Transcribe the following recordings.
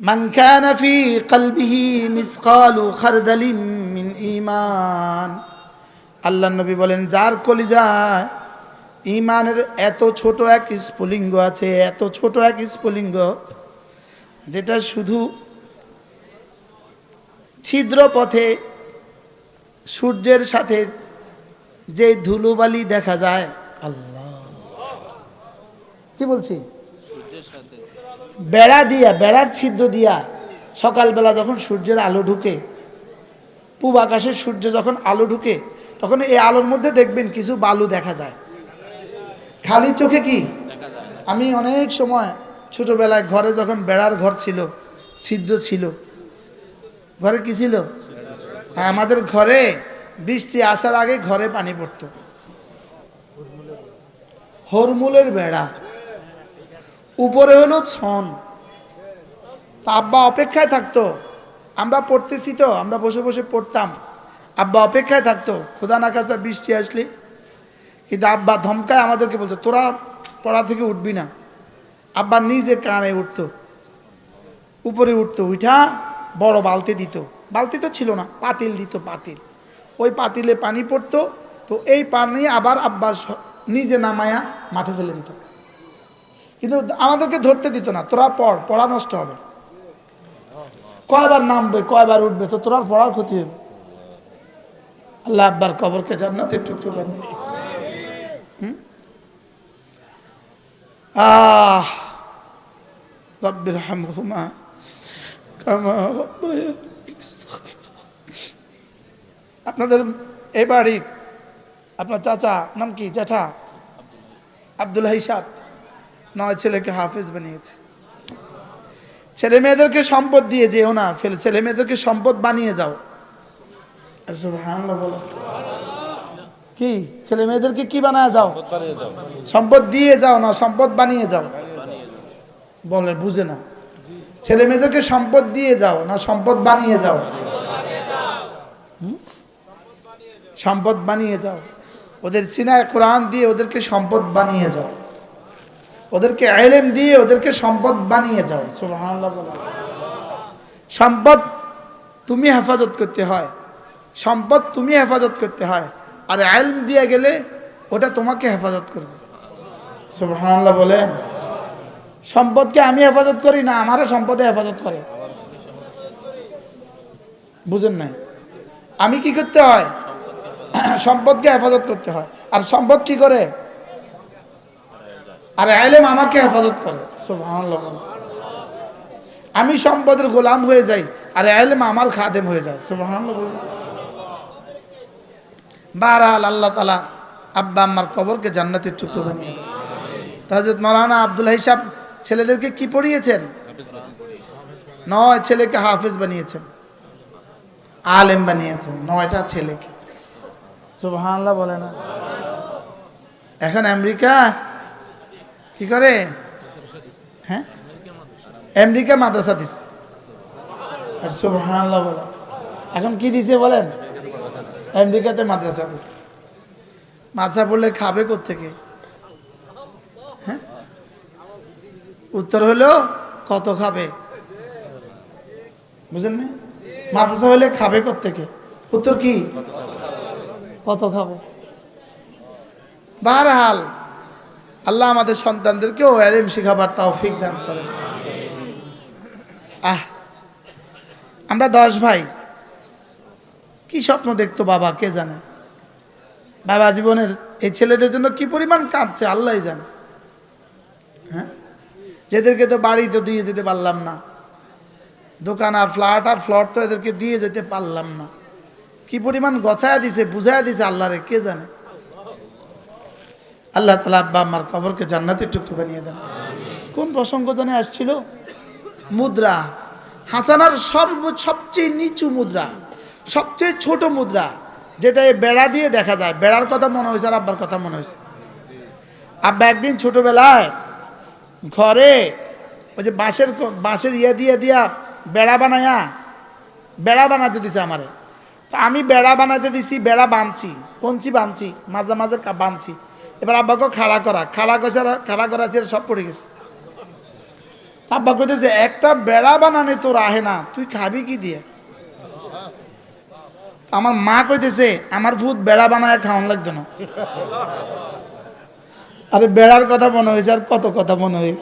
من كان في قلبه مثقال خردل من ঈমান আল্লাহ নবী বলেন যার কলিজায় ইমানের এত ছোট এক স্ফুলিঙ্গ আছে এত ছোট এক স্ফুলিঙ্গ যেটা শুধু ছিদ্র পথে সূর্যের সাথে যে ধুলোবালি দেখা যায় আল্লাহ কি বলছি বেড়া দিয়া, বেড়ার ছিদ্র দিয়া সকালবেলা যখন সূর্যের আলো ঢুকে, পূব আকাশের সূর্য যখন আলো ঢুকে, তখন এই আলোর মধ্যে দেখবেন কিছু বালু দেখা যায়। খালি চোখে কি? আমি অনেক সময় ছোটবেলায় ঘরে যখন বেড়ার ঘর ছিল, ছিদ্র ছিল, ঘরে কি ছিল? আমাদের ঘরে বৃষ্টি আসার আগে ঘরে পানি পড়তো। হরমুলের বেড়া। উপরে হলো ছন। আব্বা অপেক্ষায় থাকতো। আমরা পড়তেছি তো, আমরা বসে বসে পড়তাম। আব্বা অপেক্ষায় থাকতো, খোদা না কাজটা বৃষ্টি আসলে। কিন্তু আব্বা ধমকায় আমাদেরকে বলতো, তোরা পড়া থেকে উঠবি না। আব্বা নিজে কানে উঠতো। উপরে উঠতো উঠা বড় বালতি দিত। বালতি তো ছিল না, পাতিল দিত পাতিল। ওই পাতিলে পানি পড়তো, তো এই পানি আবার আব্বা নিজে নামায়া মাঠে ফেলে দিত। কিন্তু আমাদেরকে ধরতে দিত না, তোরা পড়, পড়া নষ্ট হবে। কয়বার নামবে, কয়বার উঠবে, তো তোর পড়ার ক্ষতি হবে। আল্লাহ আব্বার কবরকে জান্নাতের টুকরো বানিয়ে? আহ! রব্বির হামহুমা, কামা আপনাদের এই বাড়ির আপনার চাচা নাম কি? জ্যাঠা? আব্দুল হিসাব নয় ছেলেকে হাফেজ বানিয়েছে। ছেলে মেয়েদেরকে সম্পদ দিয়ে যেও না ফেলে ছেলে মেয়েদেরকে সম্পদ বানিয়ে যাও। কি? ছেলে মেয়েদেরকে কি বানায় যাও? সম্পদ দিয়ে যাও না সম্পদ বানিয়ে যাও। বলে বুঝে না। ছেলে মেয়েদেরকে সম্পদ দিয়ে যাও না সম্পদ বানিয়ে যাও? সম্পদ বানিয়ে যাও। ওদের সিনায় কোরআন দিয়ে ওদেরকে সম্পদ বানিয়ে যাও। ওদেরকে আইলেম দিয়ে ওদেরকে সম্পদ বানিয়ে যাও। সম্পদ তুমি হেফাজত করতে হয়। সম্পদ তুমি হেফাজত করতে হয়। আর আইলম দিয়ে গেলে ওটা তোমাকে হেফাজত করবে। সুবহানাল্লাহ বলেন। সম্পদকে আমি হেফাজত করি না, আমারও সম্পদে হেফাজত করে। বুঝেন নাই? আমি কি করতে হয়? সম্পদকে হেফাজত করতে হয়। আর সম্পদ কি করে? আর আইলেম আমাকে হেফাজত করে। আমি সম্পদের গোলাম হয়ে যাই, আর আইলেম আমার খাদেম হয়ে যায়। বলেন। বারাল আল্লাহ তালা আব্বা আম্মার কবরকে জান্নাতের টুকরো বানিয়ে দেন। তাজত মৌলানা আব্দুল হিসাব ছেলেদেরকে কি পড়িয়েছেন? নয় ছেলেকে হাফেজ বানিয়েছেন। আলেম বানিয়েছেন, নয়টা ছেলেকে। সুবহানাল্লাহ বলে না। এখন আমেরিকা কি করে? হ্যাঁ? আমেরিকা মাদ্রাসা দিছে। আর সুবহানাল্লাহ বলে। এখন কি দিছে বলেন? আমেরিকাতে মাদ্রাসা দিছে। মাদ্রাসা পড়লে খাবে থেকে হ্যাঁ? উত্তর হলো, কত খাবে? বুঝেন না? মাদ্রাসা হলে খাবে থেকে উত্তর কি? কত খাবে? বারহাল আল্লাহ আমাদের সন্তানদেরকেও এলেম শিখাবার তৌফিক দান করেন। আহ, আমরা দশ ভাই, কি স্বপ্ন দেখতো বাবা, কে জানে? বাবা জীবনের এই ছেলেদের জন্য কি পরিমাণ কাঁদছে, আল্লাহ জানে। হ্যাঁ? যেদেরকে তো বাড়ি তো দিয়ে যেতে পারলাম না। দোকান আর ফ্ল্যাট আর ফ্লট তো এদেরকে দিয়ে যেতে পারলাম না। কি পরিমাণ গছায়া দিছে, বুঝায়া দিছে আল্লাহরে, কে জানে? আল্লাহ তালা আব্বা আমার কবরকে জান্নাতের টুকরো বানিয়ে দেন। কোন প্রসঙ্গ জানে আসছিল? মুদ্রা। হাসানার সর্ব সবচেয়ে নিচু মুদ্রা, সবচেয়ে ছোট মুদ্রা, যেটা এই বেড়া দিয়ে দেখা যায়। বেড়ার কথা মনে হয়েছে আর আব্বার কথা মনে হয়েছে। আব্বা একদিন ছোটবেলায় ঘরে ওই যে বাঁশের বাঁশের ইয়ে দিয়ে দিয়া বেড়া বানায়া, বেড়া বানাতে দিছে আমারে। তো আমি বেড়া বানাতে দিছি, বেড়া বানছি, কঞ্চি বানছি, মাঝে মাঝে বানছি। এবার আব্বাকে খাড়া করা। খাড়া করা খাড়া করা সে সব পড়ে গেছে। আব্বা কইতেছে, একটা বেড়া বানানে তোর আহে না, তুই খাবি কি দিয়ে? আমার মা কইতেছে, আমার ভূত বেড়া বানায় খাওয়ান লাগতো না। আরে বেড়ার কথা মনে হয়েছে আর কত কথা মনে হয়ে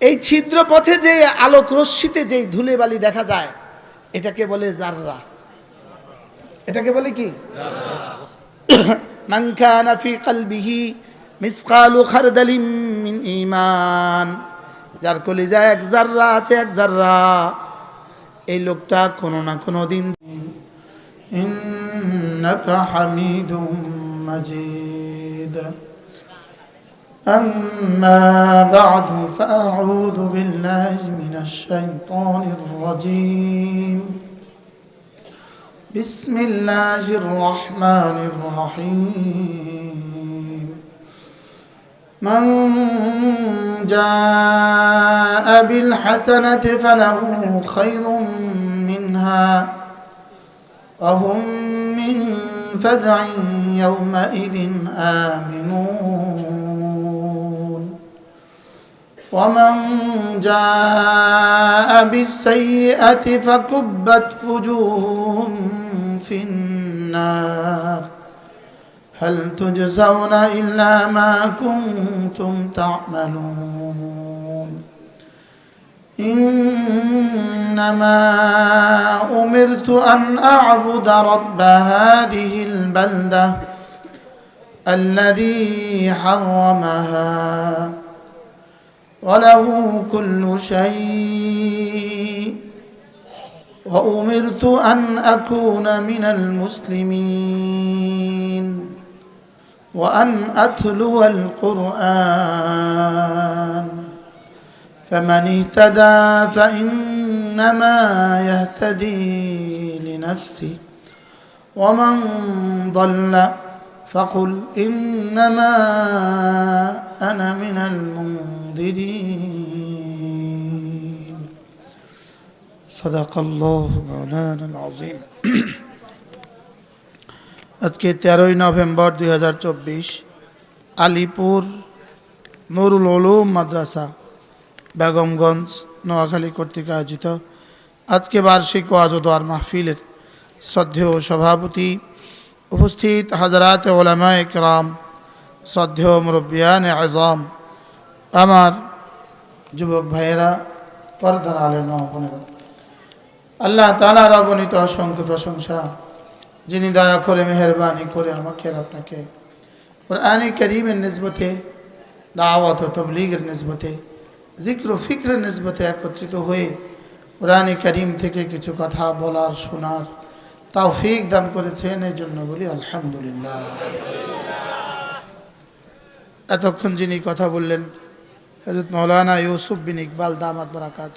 এই ছিদ্র পথে যে আলোক রশ্মিতে যেই ধুলে বালি দেখা যায়, এটাকে বলে জাররা। এটাকে বলে কি? মান কানা ফি কলবিহি মিসকালু খারদালিম মিন ঈমান যার কলিজায় এক জাররা আছে এক জাররা এই লোকটা কোনো না কোনো দিন ইন্নাকা হামিদুম মাজিদ أما بعد فأعوذ بالله من الشيطان الرجيم بسم الله الرحمن الرحيم. من جاء بالحسنة فله خير منها وهم من فزع يومئذ آمنون. ومن جاء بالسيئة فكبت وجوههم في النار هل تجزون إلا ما كنتم تعملون إنما أمرت أن أعبد رب هذه البلدة الذي حرمها وله كل شيء وأمرت أن أكون من المسلمين وأن أتلو القرآن فمن اهتدى فإنما يهتدي لنفسه ومن ضل فقل إنما أنا من المنذرين صدق الله مولانا العظيم আজকে তেরোই নভেম্বর দুই আলিপুর নুরুল উলুম মাদ্রাসা বেগমগঞ্জ নোয়াখালী কর্তৃক আয়োজিত আজকে বার্ষিক ওয়াজ ও দোয়ার মাহফিলের শ্রদ্ধেয় সভাপতি উপস্থিত হাজারাত ওলামা একরাম শ্রদ্ধেয় মুরব্বিয়ান আজম আমার যুবক ভাইয়েরা পর্দার আলের মহাপনেরা আল্লাহ তালার অগণিত অসংখ্য প্রশংসা, যিনি দয়া করে, মেহরবানি করে আমাকে আর আপনাকে। কোরআনে করিমের নিসবতে, দাওয়াত তবলিগের নিসবতে জিক্র ফিক্রের নিসবতে একত্রিত হয়ে কোরআনে করিম থেকে কিছু কথা বলার, শোনার তাও ফিক দান করেছেন। এই জন্য বলি আলহামদুলিল্লাহ। এতক্ষণ যিনি কথা বললেন হজরত মৌলানা ইউসুফ বিন ইকবাল, দামাত বরাকাত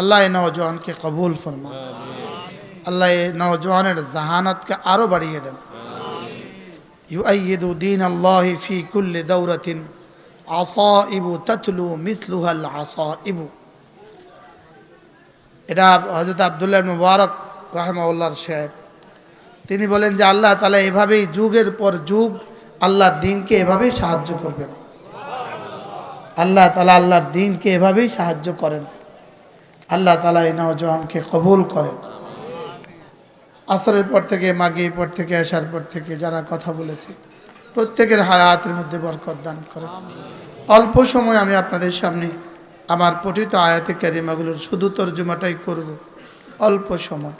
আল্লাহ এই নওজওয়ানকে কবুল ফরমা আল্লাহ এ নওজওয়ানের জাহানতকে আরও বাড়িয়ে দেন। ইউআইয়িদু দীন আল্লাহি ফি কুল্লি দাওরাতিন আসাইবু তাতলু মিথলুহাল আসা ইবু এটা হজরত আবদুল্লাহ মুবারক রাহমাউল্লাহর শের। তিনি বলেন যে আল্লাহ তালা এভাবেই যুগের পর যুগ আল্লাহর দিনকে এভাবেই সাহায্য করবেন। আল্লাহ তালা আল্লাহর দিনকে এভাবেই সাহায্য করেন। আল্লাহ তালা এই নওজওয়ানকে কবুল করেন আসরের পর থেকে মাগির পর থেকে আসার পর থেকে যারা কথা বলেছে, প্রত্যেকের হায়াতের মধ্যে বরকত দান করেন অল্প সময় আমি আপনাদের সামনে আমার পঠিত আয়াতে ক্যারিমাগুলোর শুধু তর্জমাটাই করব, অল্প সময়।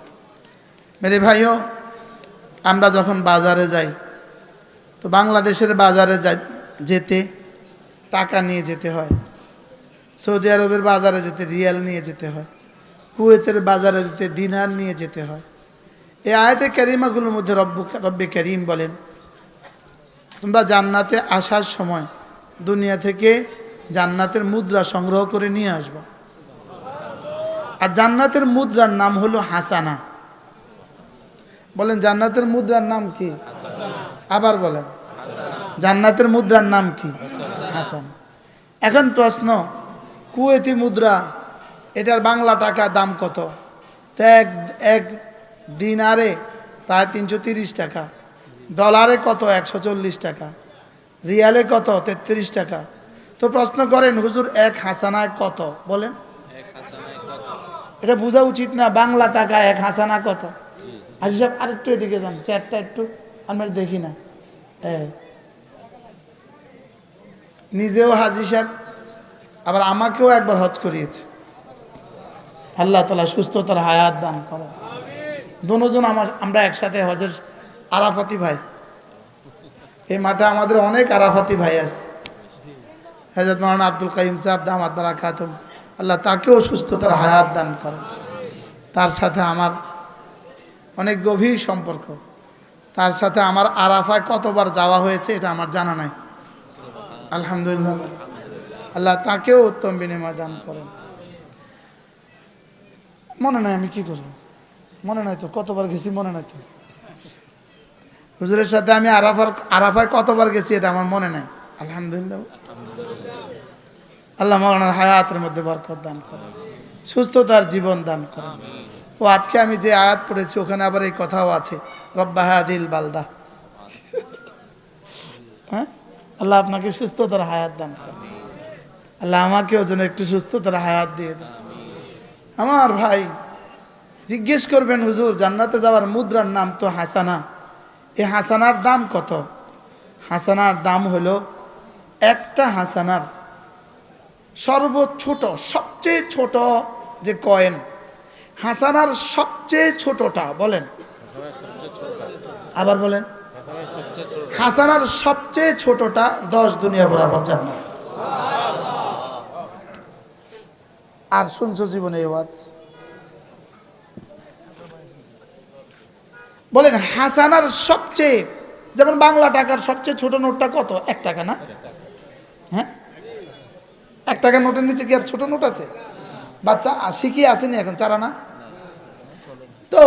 মেরে ভাইও, আমরা যখন বাজারে যাই, তো বাংলাদেশের বাজারে যাই যেতে, টাকা নিয়ে যেতে হয়। সৌদি আরবের বাজারে যেতে রিয়াল নিয়ে যেতে হয়, কুয়েতের বাজারে যেতে দিনার নিয়ে যেতে হয়। এই আয়াতে ক্যারিমাগুলোর মধ্যে রব্বু রব্বে করিম বলেন, তোমরা জান্নাতে আসার সময় দুনিয়া থেকে জান্নাতের মুদ্রা সংগ্রহ করে নিয়ে আসবা। আর জান্নাতের মুদ্রার নাম হলো হাসানা। বলেন, জান্নাতের মুদ্রার নাম কি? আবার বলেন, জান্নাতের মুদ্রার নাম কি? হাসান। এখন প্রশ্ন কুয়েতি মুদ্রা, এটার বাংলা টাকা দাম কত? তো এক এক দিনারে প্রায় তিনশো তিরিশ টাকা। ডলারে কত? একশো চল্লিশ টাকা। রিয়ালে কত? তেত্রিশ টাকা। তো প্রশ্ন করেন, হুজুর, এক হাসানায় কত? বলেন। এটা বোঝা উচিত না, বাংলা টাকা এক হাসানা কত? আজি সাহেব, আরেকটু এদিকে যান, চেয়ারটা একটু আমরা দেখি না। নিজেও হাজি সাহেব আবার আমাকেও একবার হজ করিয়েছে। আল্লাহ তালা সুস্থতার হায়াত দান করে। দুজন আমার, আমরা একসাথে হজের আরাফাতি ভাই। এই মাঠে আমাদের অনেক আরাফাতি ভাই আছে। হাজরত মৌলানা আব্দুল কাইম সাহেব, দামাত বারা খাতুম আল্লাহ তাকেও সুস্থতার হায়াত দান করেন তার সাথে আমার অনেক গভীর সম্পর্ক। তার সাথে আমার আরাফায় কতবার যাওয়া হয়েছে এটা আমার জানা নাই। আলহামদুলিল্লাহ। আল্লাহ তাকেও উত্তম বিনিময় দান করেন। মনে নাই আমি কি করব? মনে নাই তো, কতবার গেছি মনে নাই তো। হুজুরের সাথে আমি আরাফার, আরাফায় কতবার গেছি এটা আমার মনে নাই। আলহামদুলিল্লাহ। আল্লাহ মৌলানার হায়াতের মধ্যে বরকত দান করেন। সুস্থতার জীবন দান করেন। ও আজকে আমি যে আয়াত পড়েছি, ওখানে আবার এই কথাও আছে রব্বাহাদিল বালদা। হ্যাঁ? আল্লাহ আপনাকে সুস্থতার হায়াত দান করেন। আল্লাহ আমাকেও যেন একটু সুস্থতার হায়াত দিয়ে দেন। আমার ভাই, জিজ্ঞেস করবেন, হুজুর, জান্নাতে যাওয়ার মুদ্রার নাম তো হাসানা। এই হাসানার দাম কত? হাসানার দাম হলো একটা হাসানার সর্বছোট, সবচেয়ে ছোট যে কয়েন, হাসানার সবচেয়ে ছোটটা, বলেন। আবার বলেন। হাসানার সবচেয়ে ছোটটা দশ দুনিয়া বরাবর জান্নাত। আর শুনছ জীবনে এবার বলেন, হাসানার সবচেয়ে, যেমন বাংলা টাকার সবচেয়ে ছোট নোটটা কত? এক টাকা না? হ্যাঁ? এক টাকা নোটের নিচে কি আর ছোট নোট আছে? বাচ্চা শিখিয়ে আসেনি এখন, চারা না? তো